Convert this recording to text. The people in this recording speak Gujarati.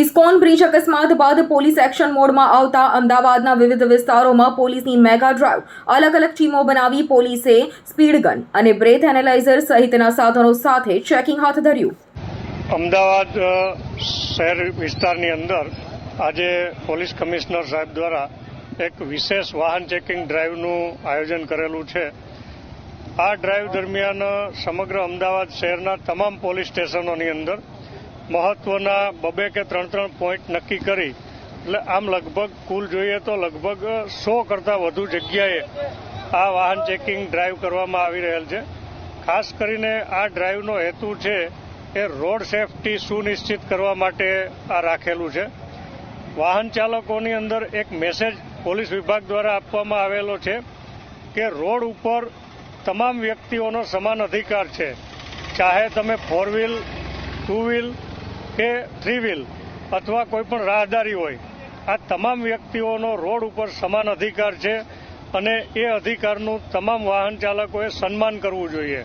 ઇસ્કોન બ્રિજ અકસ્માત બાદ પોલીસ એક્શન મોડમાં આવતા અમદાવાદના વિવિધ વિસ્તારોમાં પોલીસની મેગા ડ્રાઈવ અલગ અલગ ટીમો બનાવી પોલીસે સ્પીડ ગન અને બ્રેથ એનાલાઇઝર સહિતના સાધનો સાથે ચેકિંગ હાથ ધર્યું. અમદાવાદ શહેર વિસ્તારની અંદર આજે પોલીસ કમિશનર સાહેબ દ્વારા એક વિશેષ વાહન ચેકિંગ ડ્રાઈવનું આયોજન કરેલું છે. આ ડ્રાઈવ દરમિયાન સમગ્ર અમદાવાદ શહેરના તમામ પોલીસ સ્ટેશનોની અંદર મહત્વના બબે કે ત્રણ ત્રણ પોઈન્ટ નક્કી કરી. એટલે આમ લગભગ કુલ જોઈએ તો લગભગ સો કરતાં વધુ જગ્યાએ આ વાહન ચેકિંગ ડ્રાઈવ કરવામાં આવી રહેલ છે. ખાસ કરીને આ ડ્રાઈવનો હેતુ છે એ રોડ સેફટી સુનિશ્ચિત કરવા માટે આ રાખેલું છે. વાહન ચાલકોની અંદર એક મેસેજ પોલીસ વિભાગ દ્વારા આપવામાં આવેલો છે કે રોડ ઉપર તમામ વ્યક્તિઓનો સમાન અધિકાર છે. ચાહે તમે ફોર વ્હીલ ટુ વ્હીલ કે થ્રી વ્હીલ અથવા કોઈપણ રાહદારી હોય. આ તમામ વ્યક્તિઓનો રોડ ઉપર સમાન અધિકાર છે અને એ અધિકારનું તમામ વાહન ચાલકોએ સન્માન કરવું જોઈએ.